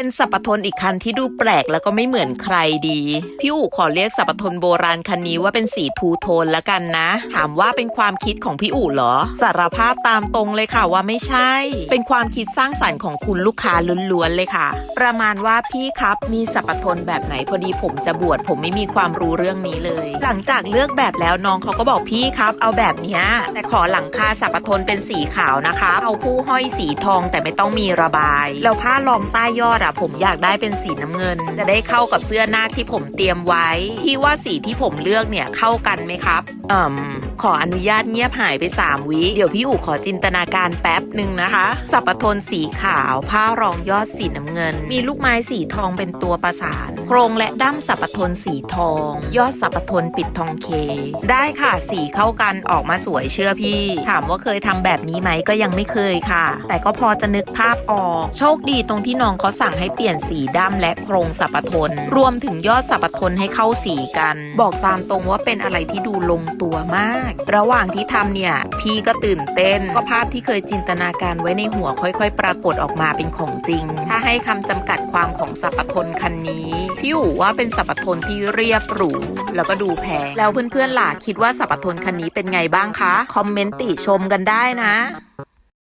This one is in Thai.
เป็นสัปะทนอีกคันที่ดูแปลกแล้วก็ไม่เหมือนใครดี พี่อู๋ขอเรียกสัปะทนโบราณคันนี้ว่าเป็นสีทูโทนละกันนะ ถามว่าเป็นความคิดของพี่อู๋เหรอ สารภาพตามตรงเลยค่ะว่าไม่ใช่ เป็นความคิดสร้างสรรค์ของคุณลูกค้าล้วนๆเลยค่ะ ประมาณว่าพี่ครับมีสัปะทนแบบไหนพอดีผมจะบวชผมไม่มีความรู้เรื่องนี้เลย หลังจากเลือกแบบแล้วน้องเขาก็บอกพี่ครับ เอาแบบนี้แต่ขอหลังคาสัปะทนเป็นสีขาวนะคะเอาผู้ห้อยสีทองแต่ไม่ต้องมีระบายแล้วผ้ารองใต้ยอดอะผมอยากได้เป็นสีน้ำเงิน จะได้เข้ากับเสื้อนาคที่ผมเตรียมไว้พี่ว่าสีที่ผมเลือกเนี่ยเข้ากันไหมครับ อ่มขออนุญาตเงียบหายไป 3 วิเดี๋ยวพี่อู๋ขอจินตนาการแป๊บหนึ่งนะคะ สับปะทนสีขาว ผ้ารองยอดสีน้ำเงิน มีลูกไม้สีทองเป็นตัวประสาน โครงและด้ามสับปะทนสีทอง ยอดสับปะทนปิดทองเค ได้ค่ะสีเข้ากันออกมาสวยเชื่อพี่ ถามว่าเคยทำแบบนี้ไหมก็ยังไม่เคยค่ะ แต่ก็พอจะนึกภาพออก โชคดีตรงที่น้องเขาสั่งให้เปลี่ยนสีด้ามและโครงสับปะทน รวมถึงยอดสับปะทนให้เข้าสีกัน บอกตามตรงว่าเป็นอะไรที่ดูลงตัวมาก ระหว่างที่ทำเนี่ย พี่ก็ตื่นเต้น ก็ภาพที่เคยจินตนาการไว้ในหัวค่อย ๆ ปรากฏออกมาเป็นของจริง ถ้าให้คำจำกัดความของสัพทนคันนี้ พี่อู๋ว่าเป็นสัพทนที่เรียบหรู แล้วก็ดูแพง แล้วเพื่อนๆล่ะคิดว่าสัพทนคันนี้เป็นไงบ้างคะ คอมเมนต์ติชมกันได้นะ